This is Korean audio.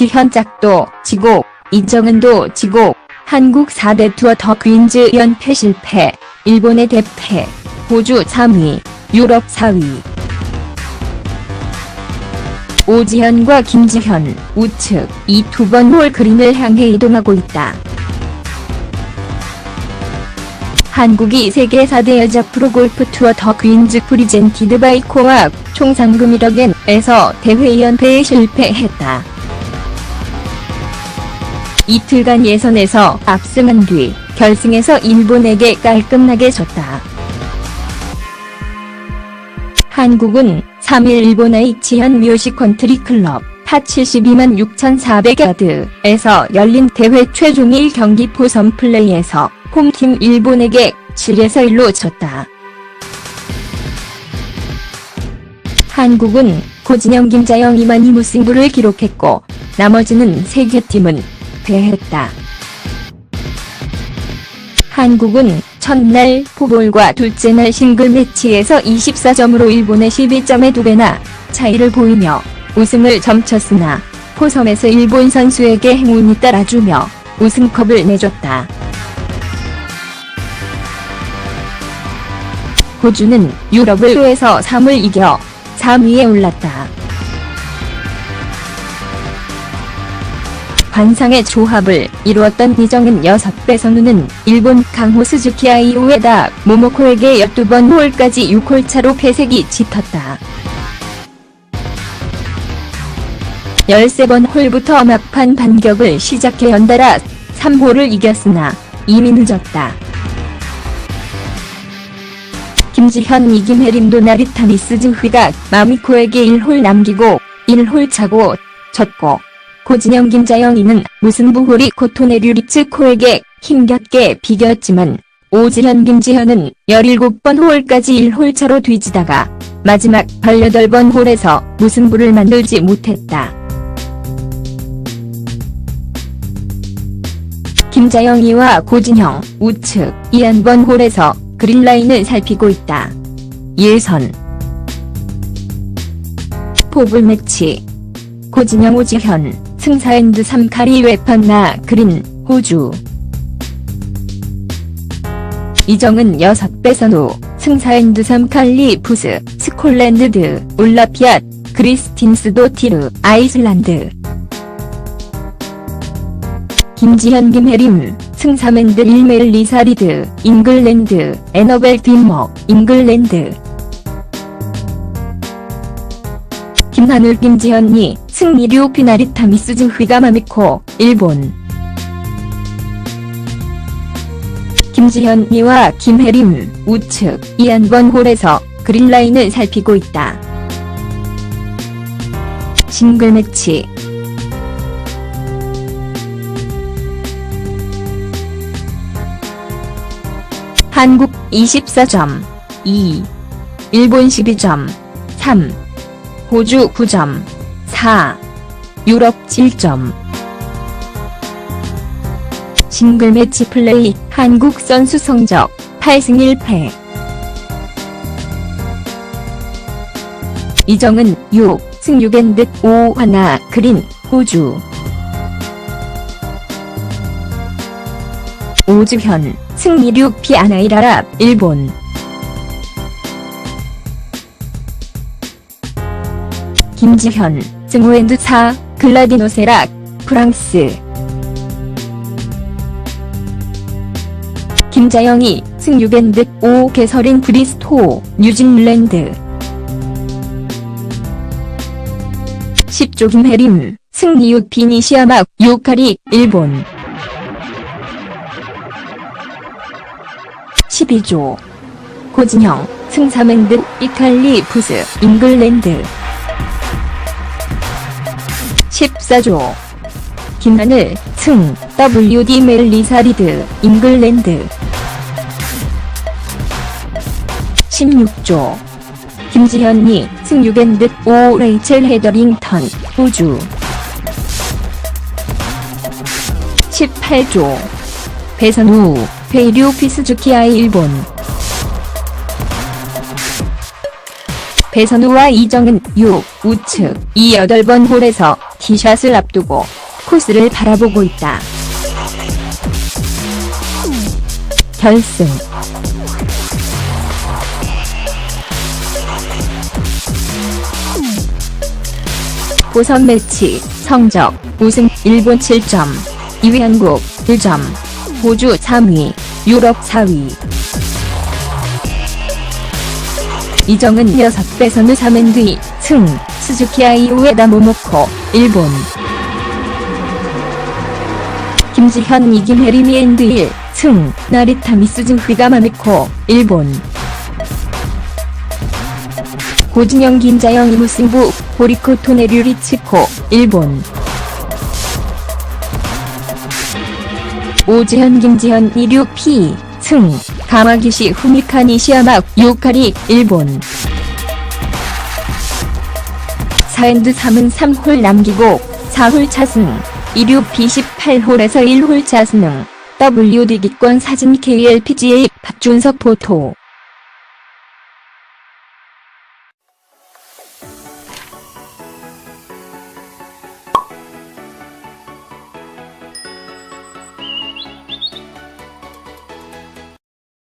지현짝도 지고 이정은도 지고 한국 4대 투어 더 퀸즈 연패 실패 일본의 대패 호주 3위 유럽 4위 오지현과 김지현 우측 이 두 번 홀 그린을 향해 이동하고 있다. 한국이 세계 4대 여자 프로골프 투어 더 퀸즈 프리젠티드 바이 코아 총 상금 1억 엔에서 대회 연패에 실패했다. 이틀간 예선에서 압승한 뒤 결승에서 일본에게 깔끔하게 졌다. 한국은 3일 일본 H현 뮤직 컨트리 클럽 파 72만 6,400야드에서 열린 대회 최종 1경기 포섬 플레이에서 홈팀 일본에게 7에서 1로 졌다. 한국은 고진영 김자영 이만희 무승부를 기록했고 나머지는 세개 팀은 패했다. 한국은 첫날 포볼과 둘째 날 싱글 매치에서 24점으로 일본의 12점의 두 배나 차이를 보이며 우승을 점쳤으나 포섬에서 일본 선수에게 행운이 따라주며 우승컵을 내줬다. 호주는 유럽을 2에서 3을 이겨 3위에 올랐다. 관상의 조합을 이루었던 이정은 6배 선우는 일본 강호 스즈키 아이오에다 모모코에게 12번 홀까지 6홀 차로 패색이 짙었다. 13번 홀부터 막판 반격을 시작해 연달아 3홀을 이겼으나 이미 늦었다. 김지현 이김혜림도 나리타 미스즈휘가 마미코에게 1홀 남기고 1홀 차고 졌고 고진영 김자영이는 무승부 홀이 코토네류 리츠 코에게 힘겹게 비겼지만 오지현 김지현은 17번 홀까지 1홀 차로 뒤지다가 마지막 18번 홀에서 무승부를 만들지 못했다. 김자영이와 고진영 우측 이한번 홀에서 그린라인을 살피고 있다. 예선 포블 매치 고진영 오지현 승사엔드 3카리 웨판나 그린 호주. 이정은 6배 선우 승사엔드 3칼리 푸스 스콜랜드 올라피앗 그리스틴스 도 티르 아이슬란드. 김지현 김혜림 승사맨드 일멜 리사리드 잉글랜드 에너벨 뒷먹 잉글랜드 김하늘 김지현이 승리류 피나리타 미스즈 휘가마미코 일본. 김지현이와 김혜림 우측 이한번 홀에서 그린라인을 살피고 있다. 싱글 매치. 한국 24점 2 일본 12점 3 호주 9점 4 유럽 7점. 싱글 매치 플레이 한국 선수 성적 8승 1패. 이정은 6, 승 6앤드 5 하나 그린 호주. 오주현 승리 6 피 아나이라라 일본 김지현 승호앤드 4 글라디노세락 프랑스. 김자영이 승 6앤드 5 개설인 브리스토 뉴질랜드. 10조 김혜림 승리 6 비니시아마 요카리 일본. 12조. 고진영 승사맨드 이칼리 푸스 잉글랜드 14조. 김하늘 승 WD 멜리사리드 잉글랜드. 16조. 김지현이 승 6앤드 5 레이첼 헤더링턴 호주. 18조. 배선우 페이류 피스주키아이 일본 배선우와 이정은 6 우측 이 8번 홀에서 티샷을 앞두고 코스를 바라보고 있다. 결승 보선 매치 성적 우승 일본 7점 2위 한국 1점 호주 3위 유럽 4위 이정은 6배 선우 3엔드 승 스즈키 아이오에다 모모코 일본. 김지현 이김 해리미 앤드 1승 나리타 미스즈 휘가 마미코 일본. 고진영 김자영 이무승부 보리코 토네류 리츠코 일본. 오지현 김지현 이류 피, 승, 가마기시 후미카 니시야마 유카리 일본. 4엔드 3은 3홀 남기고 4홀 차승. 2류 B18홀에서 1홀 차승. WD 기권 사진 KLPGA 박준석 포토